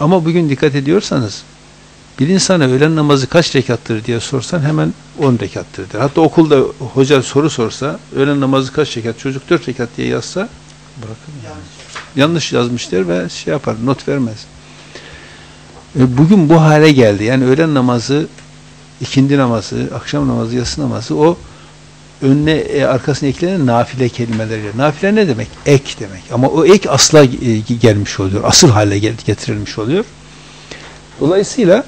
Ama bugün dikkat ediyorsanız bir insana öğlen namazı kaç rekattır diye sorsan hemen 10 rekattır der. Hatta okulda hoca soru sorsa öğlen namazı kaç rekat çocuk 4 rekat diye yazsa bırakın yani. Yanlış yazmış der ve şey yapar not vermez. E, Bugün bu hale geldi. Yani öğlen namazı, ikindi namazı, akşam namazı, yatsı namazı o önüne e, arkasına eklenen nafile kelimeleriyle. Nafile ne demek? Ek demek. Ama o ek asla e, gelmiş oluyor. Asıl hale getirilmiş oluyor. Dolayısıyla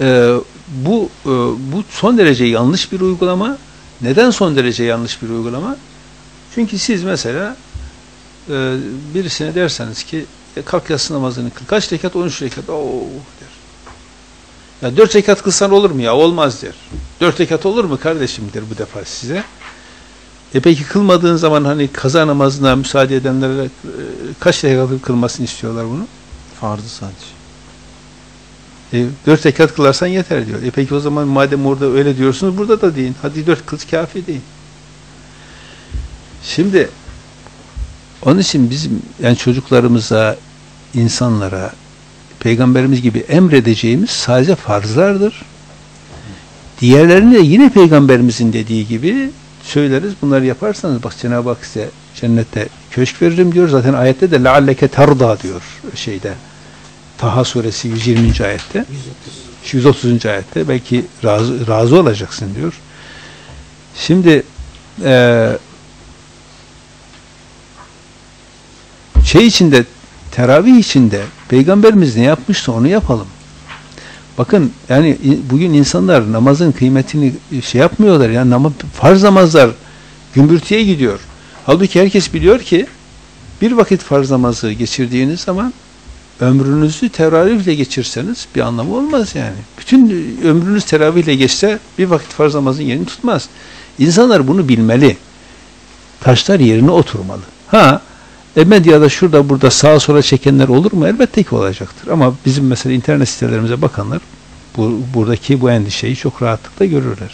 e, bu e, bu son derece yanlış bir uygulama. Neden son derece yanlış bir uygulama? Çünkü siz mesela e, birisine derseniz ki e, kalk yatsı namazını kıl. Kaç rekat? 13 rekat. Oo der. Ya 4 rekat kılsan olur mu ya? Olmaz der. 4 rekat olur mu kardeşim der bu defa size. E peki kılmadığın zaman hani kaza namazına müsaade edenlere e, kaç rekat kılmasını istiyorlar bunu? Farzı sadece. E, 4 rekat kılarsan yeter diyor. E peki o zaman madem orada öyle diyorsunuz burada da deyin. Hadi 4 kıl kafi deyin. Şimdi onun için bizim yani çocuklarımıza, insanlara peygamberimiz gibi emredeceğimiz sadece farzlardır. Diğerlerini de yine peygamberimizin dediği gibi söyleriz. Bunları yaparsanız bak Cenab-ı Hak size cennette köşk veririm diyor. Zaten ayette de lealleke terda diyor şeyde. Taha suresi 120. ayette. 130. ayette belki razı, razı olacaksın diyor. Şimdi eee şey içinde teravih içinde peygamberimiz ne yapmışsa onu yapalım. Bakın yani bugün insanlar namazın kıymetini şey yapmıyorlar. Yani namaz, farz namazlar gümbürtüye gidiyor. Halbuki herkes biliyor ki bir vakit farz namazı geçirdiğiniz zaman ömrünüzü teravihle geçirseniz bir anlamı olmaz yani. Bütün ömrünüz teravihle geçse bir vakit farz namazın yerini tutmaz. İnsanlar bunu bilmeli. Taşlar yerine oturmalı. Ha e medyada şurada burada sağa sola çekenler olur mu? Elbette ki olacaktır. Ama bizim mesela internet sitelerimize bakanlar bu, buradaki bu endişeyi çok rahatlıkla görürler.